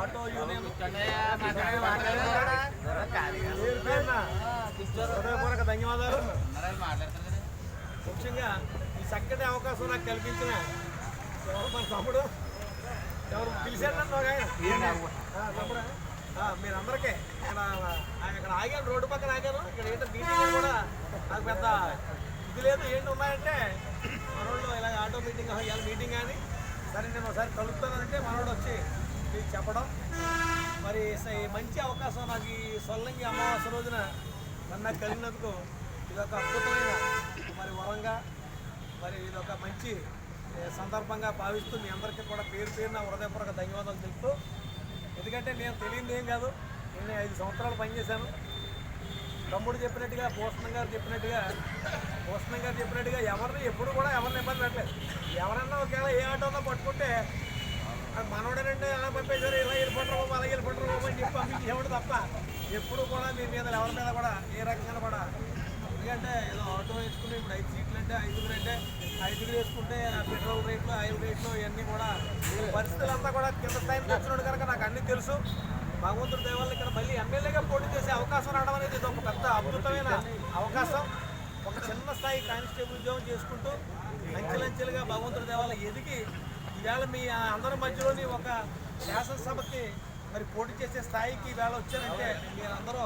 Auto union హృదయపూర్వక ధన్యవాదాలు. ముఖ్యంగా ఈ చక్కటి అవకాశం నాకు కల్పించిన ఎవరు మన తమ్ముడు? ఎవరు పిలిచారు నన్ను తమ్ముడా? మీరందరికీ ఇక్కడ ఇక్కడ ఆగాను రోడ్డు పక్కన ఆగాను ఇక్కడ ఏంటో మీటింగ్ కూడా నాకు పెద్ద ఇది లేదు. ఏంటి ఉన్నాయంటే మనోళ్ళు ఇలా ఆటో మీటింగ్ ఇవాళ మీటింగ్ కానీ సరే నేను ఒకసారి కలుపుతానంటే మనోడు వచ్చి మీకు చెప్పడం. మరి మంచి అవకాశం నాకు ఈ సొల్లంగి అమావాస్య రోజున నన్ను కలిగినందుకు ఇది ఒక అద్భుతమైన మరి వరంగా మరి ఇది ఒక మంచి సందర్భంగా భావిస్తూ మీ అందరికీ కూడా పేరు పేరున హృదయపూర్వక ధన్యవాదాలు తెలుపుతూ ఎందుకంటే నేను తెలియదు ఏం కాదు నేను ఐదు సంవత్సరాలు పనిచేశాను తమ్ముడు చెప్పినట్టుగా భూషణం గారు చెప్పినట్టుగా భూషణం గారు చెప్పినట్టుగా ఎవరిని ఎప్పుడు కూడా ఎవరిని ఇబ్బంది పెట్టలేదు. ఎవరన్నా ఒకవేళ ఏ ఆటోలో పట్టుకుంటే అది మనోడేనండి అలా పంపేశారు. ఇలా వెళ్ళిపోతారు బాబు అలా వెళ్ళిపోతారు బాబు అని చెప్పి పంపించేవాడు తప్ప ఎప్పుడు కూడా మీ మీద ఎవరి మీద కూడా ఏ రకంగా కూడా ఎందుకంటే ఏదో ఆటో వేసుకుని ఇప్పుడు ఐదు సీట్లు అంటే ఐదుగురు అంటే ఐదుగురు వేసుకుంటే పెట్రోల్ రేట్లు ఆయిల్ రేట్లు ఇవన్నీ కూడా పరిస్థితులంతా కూడా కింద స్థాయికి వచ్చినాడు కనుక నాకు అన్నీ తెలుసు. భగవంతుడి దేవాలయం ఇక్కడ మళ్ళీ ఎమ్మెల్యేగా పోటీ చేసే అవకాశం రావడం అనేది ఇది ఒక పెద్ద అద్భుతమైన అవకాశం. ఒక చిన్న స్థాయి కానిస్టేబుల్ ఉద్యోగం చేసుకుంటూ అంచెలంచెలుగా భగవంతుడి దేవాలయం ఎదిగి ఈవేళ మీ అందరి మధ్యలోని ఒక శాసనసభకి మరి పోటీ చేసే స్థాయికి ఈవేళ వచ్చారంటే మీరందరూ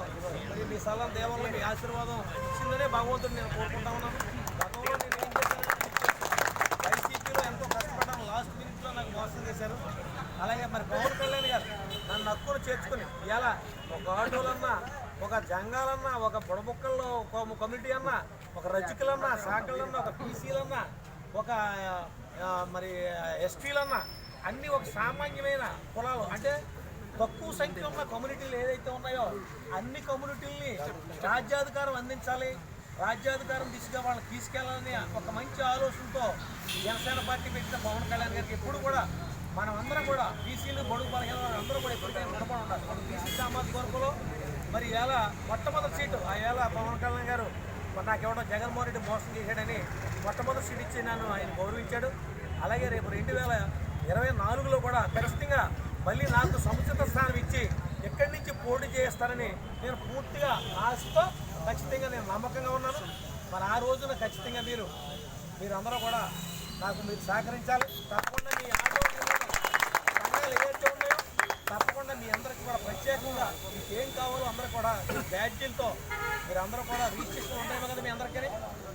మరి మీ సలహా దేవాలయం మీ ఆశీర్వాదం ఇచ్చిందనే భగవంతుడు నేను కోరుకుంటా ఉన్నాను. గతంలో నేను ఏం చేశాను వైసీపీలో ఎంతో కష్టపడ్డాను లాస్ట్ మినిట్లో నాకు మోసం చేశారు. అలాగే మరి పవన్ కళ్యాణ్ గారు నన్ను హక్కును చేర్చుకుని ఇవాళ ఒక ఆటోలన్నా ఒక జంగాలన్నా ఒక బుడబుక్కల్లో ఒక కమ్యూనిటీ అన్నా ఒక రజకులన్నా శాఖలన్నా ఒక పీసీలన్నా ఒక మరి ఎస్టీలన్నా అన్ని ఒక సామాన్యమైన కులాలు అంటే తక్కువ సంఖ్య ఉన్న కమ్యూనిటీలు ఏదైతే ఉన్నాయో అన్ని కమ్యూనిటీల్ని రాజ్యాధికారం అందించాలి రాజ్యాధికారం దిశగా వాళ్ళని తీసుకెళ్ళాలని ఒక మంచి ఆలోచనతో జనసేన పార్టీ పెట్టిన పవన్ కళ్యాణ్ గారికి ఎప్పుడు కూడా మనం అందరం కూడా బీసీలు బడుగు బలహీన అందరూ కూడా ఎప్పటికైనా నిలబడి ఉండాలి. మన బీసీ సామాజిక వర్గంలో మరి ఇలా మొట్టమొదటి సీటు ఆ వేళ పవన్ కళ్యాణ్ గారు మరి నాకు ఎవడో జగన్మోహన్ రెడ్డి మోసం చేశాడని మొట్టమొదటి సీట్ ఇచ్చి నన్ను ఆయన గౌరవించాడు. అలాగే రేపు రెండు వేల ఇరవై నాలుగులో కూడా ఖచ్చితంగా మళ్ళీ నాకు సముచిత స్థానం ఇచ్చి ఎక్కడి నుంచి పోటీ చేస్తారని నేను పూర్తిగా ఆశతో ఖచ్చితంగా నేను నమ్మకంగా ఉన్నాను. మరి ఆ రోజున ఖచ్చితంగా మీరు మీరందరూ కూడా నాకు మీరు సహకరించాలి. తప్పకుండా మీ ఆటో యూనియన్ సంఘాలు ఏవైతే ఉన్నాయో తప్పకుండా మీ అందరికీ కూడా ప్రత్యేకంగా మీకు ఏం కావాలో అందరూ కూడా మీ బ్యాడ్జీలతో మీరు అందరూ కూడా రిజిస్ట్రేషన్ ఉంటాయి కదా మీ అందరికీ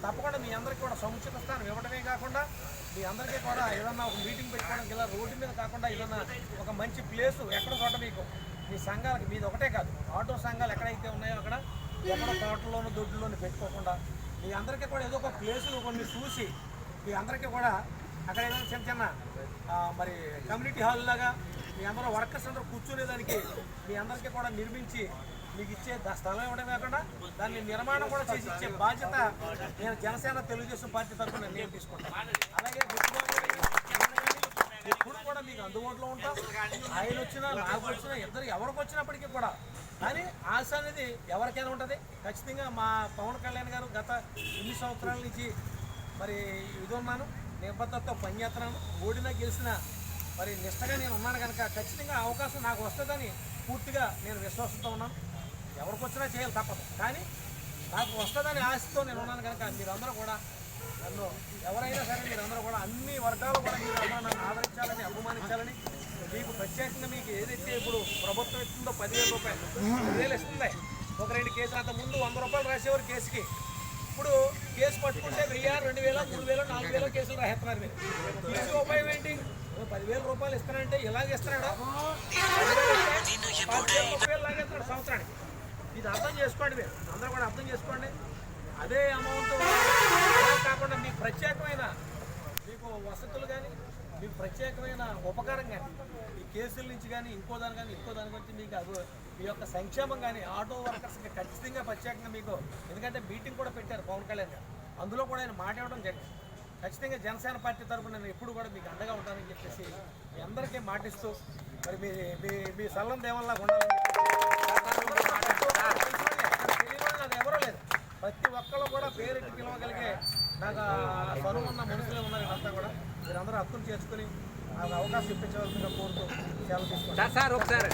తప్పకుండా మీ అందరికీ కూడా సముచిత స్థానం ఇవ్వడమే కాకుండా మీ అందరికీ కూడా ఏదన్నా ఒక మీటింగ్ పెట్టుకోవడానికి ఇలా రోడ్డు మీద కాకుండా ఏదన్నా ఒక మంచి ప్లేసు ఎక్కడ చోట మీకు మీ సంఘాలకి మీది ఒకటే కాదు ఆటో సంఘాలు ఎక్కడైతే ఉన్నాయో అక్కడ ఎక్కడ తోటల్లోనూ దొడ్డులోనూ పెట్టుకోకుండా మీ అందరికీ కూడా ఏదో ఒక ప్లేసులు కొన్ని చూసి మీ అందరికీ కూడా అక్కడ ఏదైనా చిన్న చిన్న మరి కమ్యూనిటీ హాల్ లాగా మీ అందరూ వర్కర్స్ అందరూ కూర్చునేదానికి మీ అందరికీ కూడా నిర్మించి మీకు ఇచ్చే స్థలం ఇవ్వడం కాకుండా దాన్ని నిర్మాణం కూడా చేసి ఇచ్చే బాధ్యత నేను జనసేన తెలుగుదేశం పార్టీ తరఫున నేను తీసుకుంటాను. అలాగే ఎప్పుడు కూడా మీకు అందుబాటులో ఉంటాం. ఆయన వచ్చినా నాకు వచ్చినా ఇద్దరు ఎవరికి వచ్చినప్పటికీ కూడా. కానీ ఆశ అనేది ఎవరికైనా ఉంటుంది. ఖచ్చితంగా మా పవన్ కళ్యాణ్ గారు గత ఎన్ని సంవత్సరాల నుంచి మరి ఇది ఉన్నాను. నిబద్ధతతో పనిచేస్తున్నాను ఓడినా గెలిచిన మరి నిష్టగా నేను ఉన్నాను కనుక ఖచ్చితంగా అవకాశం నాకు వస్తుందని పూర్తిగా నేను విశ్వాసంతో ఉన్నాను. ఎవరికి వచ్చినా చేయాలి తప్పదు. కానీ నాకు వస్తుందని ఆశతో నేను ఉన్నాను కనుక మీరందరూ కూడా నన్ను ఎవరైనా సరే మీరందరూ కూడా అన్ని వర్గాలు కూడా మీరు నన్ను ఆదరించాలని అభిమానించాలని మీకు ప్రత్యేకంగా మీకు ఏదైతే ఇప్పుడు ప్రభుత్వం ఇస్తుందో పదివేల రూపాయలు పదివేలు ఇస్తుంది. ఒక రెండు కేసులు అంత ముందు వంద రూపాయలు రాసేవారు కేసుకి. ఇప్పుడు కేసు పట్టుకుంటే వెయ్యి రెండు వేల మూడు వేలు నాలుగు వేల కేసులు రాసేస్తున్నారు మీరు. తీసే ఉపాయం ఏంటి? పదివేల రూపాయలు ఇస్తానంటే ఇలాగ ఇస్తున్నాడా? పదివేలు రూపాయలు లాగేస్తున్నాడు సంవత్సరానికి. ఇది అర్థం చేసుకోండి మీరు. అందరూ కూడా అర్థం చేసుకోండి. అదే అమౌంట్ కాకుండా మీకు ప్రత్యేకమైన మీకు వసతులు కానీ మీకు ప్రత్యేకమైన ఉపకారం కానీ ఈ కేసుల నుంచి కానీ ఇంకో దాని కానీ ఇంకో దాని గురించి మీకు అది మీ యొక్క సంక్షేమం కానీ ఆటో వర్కర్స్కి ఖచ్చితంగా ప్రత్యేకంగా మీకు ఎందుకంటే మీటింగ్ కూడా పెట్టారు పవన్ కళ్యాణ్ గారు. అందులో కూడా ఆయన మాట ఇవ్వడం జరిగింది. ఖచ్చితంగా జనసేన పార్టీ తరఫున నేను ఎప్పుడు కూడా మీకు అండగా ఉంటానని చెప్పేసి మీ అందరికీ మాటిస్తూ మరి మీ మీ మీ సల్లం దేవల్లా ఉండాలని ప్రతి ఒక్కళ్ళు కూడా పేరెట్టి పిలవగలిగే నాకు స్వరం ఉన్న మనుషులే ఉన్నారు ఇదంతా కూడా మీరందరూ అర్థం చేసుకుని అవకాశం ఇప్పించవలసిందిగా కోరుతూ సెలవు తీసుకుంటారు సార్ ఒకసారి.